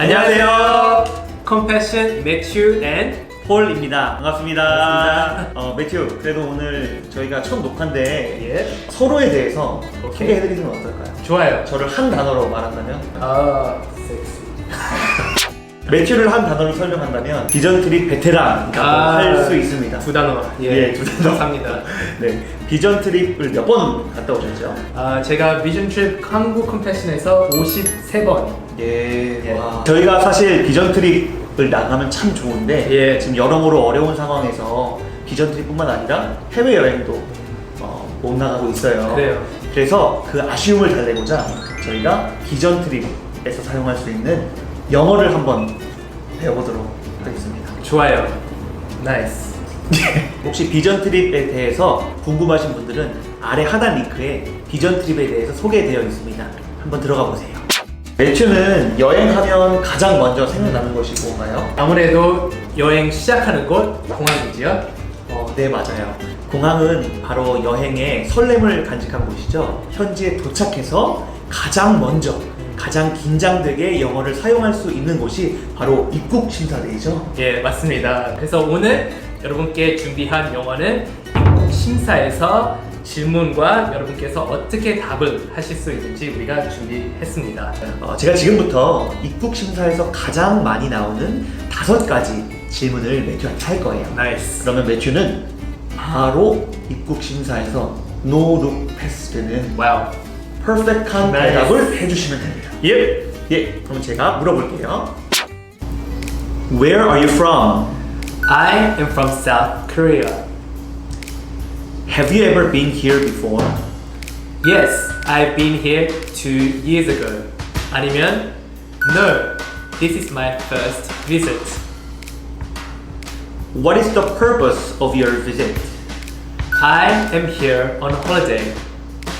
안녕하세요. Compassion Matthew and 폴입니다. 반갑습니다. 반갑습니다. 어, 매튜, 그래도 오늘 저희가 첫 녹화인데 예. 서로에 대해서 오케이. 소개해드리면 어떨까요? 좋아요. 저를 한 단어로 말한다면? 아, 섹시. 매튜를 한 단어로 설명한다면 비전 트립 베테랑이라고 아. 할 수 있습니다. 두 단어. 예, 두 단어. 감사합니다. 네, 비전 트립을 몇 번 갔다 오셨죠? 아, 제가 비전 트립 한국 컴패션에서 53번. 예, 예. 와. 저희가 사실 비전 트립을 나가면 참 좋은데 예. 지금 여러모로 어려운 상황에서 비전 트립뿐만 아니라 해외 여행도 어, 못 나가고 있어요. 그래요. 그래서 그 아쉬움을 달래고자 저희가 비전 트립에서 사용할 수 있는 영어를 한번 배워보도록 하겠습니다. 좋아요. 나이스. 혹시 비전 트립에 대해서 궁금하신 분들은 아래 하단 링크에 비전 트립에 대해서 소개되어 있습니다. 한번 들어가 보세요. 매튜는 여행하면 가장 먼저 생각나는 것이 뭔가요? 아무래도 여행 시작하는 곳 공항이지요. 어, 네 맞아요. 공항은 바로 여행의 설렘을 간직한 곳이죠. 현지에 도착해서 가장 먼저 가장 긴장되게 영어를 사용할 수 있는 곳이 바로 입국 심사대이죠. 예, 맞습니다. 그래서 오늘 여러분께 준비한 영어는 입국 심사에서 질문과 여러분께서 어떻게 답을 하실 수 있는지 우리가 준비했습니다. 어, 제가 지금부터 입국 심사에서 가장 많이 나오는 다섯 가지 질문을 매튜한테 할 거예요. 나이스. 그러면 매튜는 바로 입국 심사에서 no look pass 되는 와우. 퍼펙트한 나이스. 대답을 해주시면 됩니다. 예. 예, 그럼 제가 물어볼게요. Where are you from? I am from South Korea. Have you ever been here before? Yes, I've been here two years ago. 아니면 No, this is my first visit. What is the purpose of your visit? I am here on holiday.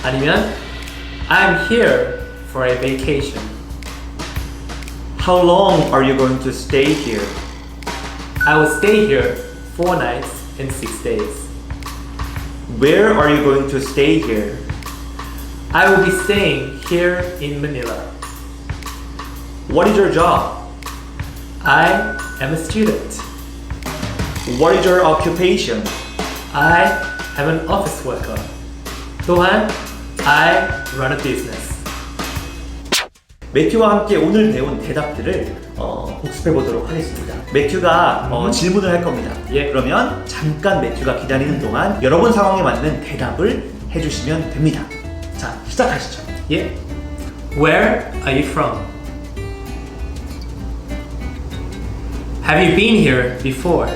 아니면 I'm here for a vacation. How long are you going to stay here? I will stay here four nights and six days. Where are you going to stay here? I will be staying here in Manila. What is your job? I am a student. What is your occupation? I am an office worker. 또한 I run a business. 매튜와 함께 오늘 배운 대답들을 어, 복습해 보도록 하겠습니다. 매튜가 어, 음. 질문을 할 겁니다. 예. 그러면 잠깐 매튜가 기다리는 동안 여러분 상황에 맞는 대답을 해주시면 됩니다. 자, 시작하시죠. Yeah. Where are you from? Have you been here before?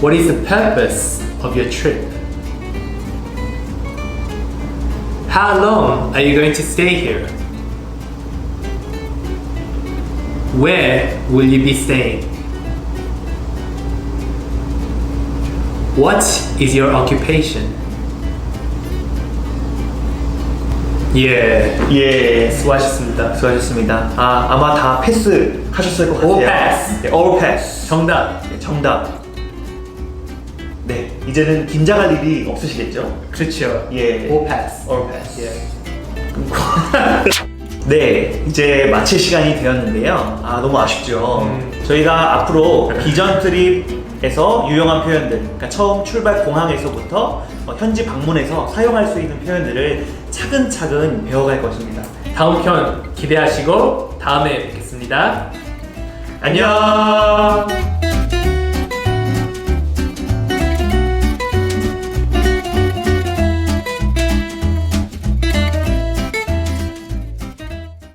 What is the purpose of your trip? How long are you going to stay here? Where will you be staying? What is your occupation? 예, 예. 수고하셨습니다. 수고하셨습니다. 아, 아마 다 패스 하셨을 것 같아요. All pass. 네, all pass. 정답. 네, 정답. 네, 이제는 긴장할 일이 없으시겠죠? 그렇죠. 예. All pass. all pass. 예. 네, 이제 마칠 시간이 되었는데요. 아, 너무 아쉽죠. 음. 저희가 앞으로 비전 트립에서 유용한 표현들, 그러니까 처음 출발 공항에서부터 어, 현지 방문해서 사용할 수 있는 표현들을 차근차근 배워갈 것입니다. 다음 편 기대하시고 다음에 뵙겠습니다. 안녕!